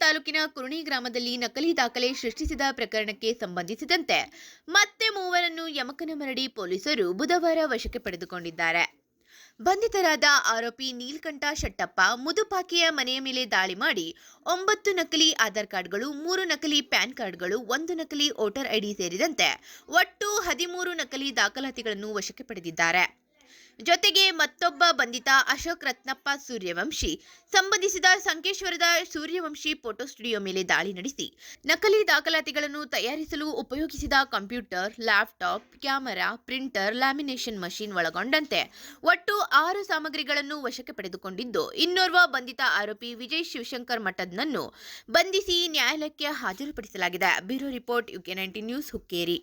ತಾಲೂಕಿನ ಕುರುಣಿ ಗ್ರಾಮದಲ್ಲಿ ನಕಲಿ ದಾಖಲೆ ಸೃಷ್ಟಿಸಿದ ಪ್ರಕರಣಕ್ಕೆ ಸಂಬಂಧಿಸಿದಂತೆ ಮತ್ತೆ ಮೂವರನ್ನು ಯಮಕನಮರಡಿ ಪೊಲೀಸರು ಬುಧವಾರ ವಶಕ್ಕೆ ಪಡೆದುಕೊಂಡಿದ್ದಾರೆ. ಬಂಧಿತರಾದ ಆರೋಪಿ ನೀಲ್ಕಂಠ ಶೆಟ್ಟಪ್ಪ ಮುದುಪಾಕಿಯ ಮನೆಯ ಮೇಲೆ ದಾಳಿ ಮಾಡಿ ಒಂಬತ್ತು ನಕಲಿ ಆಧಾರ್ ಕಾರ್ಡ್ಗಳು, ಮೂರು ನಕಲಿ ಪ್ಯಾನ್ ಕಾರ್ಡ್ಗಳು, ಒಂದು ನಕಲಿ ವೋಟರ್ ಐಡಿ ಸೇರಿದಂತೆ ಒಟ್ಟು ಹದಿಮೂರು ನಕಲಿ ದಾಖಲಾತಿಗಳನ್ನು ವಶಕ್ಕೆ ಪಡೆದಿದ್ದಾರೆ. ಜೊತೆಗೆ ಮತ್ತೊಬ್ಬ ಬಂಧಿತ ಅಶೋಕ್ ರತ್ನಪ್ಪ ಸೂರ್ಯವಂಶಿ. ಸಂಬಂಧಿಸಿದ ಸಂಕೇಶ್ವರದ ಸೂರ್ಯವಂಶಿ ಫೋಟೋ ಸ್ಟುಡಿಯೋ ಮೇಲೆ ದಾಳಿ ನಡೆಸಿ. ನಕಲಿ ದಾಖಲಾತಿಗಳನ್ನು ತಯಾರಿಸಲು ಉಪಯೋಗಿಸಿದ computer, laptop, camera, printer, lamination machine ಒಳಗೊಂಡಂತೆ ಒಟ್ಟು ಆರು ಸಾಮಗ್ರಿಗಳನ್ನು ವಶಕ್ಕೆ ಪಡೆದುಕೊಂಡಿದ್ದು, ಇನ್ನೋರ್ವ ಬಂಧಿತ ಆರೋಪಿ ವಿಜಯ್ ಶಿವಶಂಕರ್ ಮಠದ್ನನ್ನು ಬಂಧಿಸಿ ನ್ಯಾಯಾಲಯಕ್ಕೆ ಹಾಜರುಪಡಿಸಲಾಗಿದೆ. Bureau report UK nineteen news Hukkeri.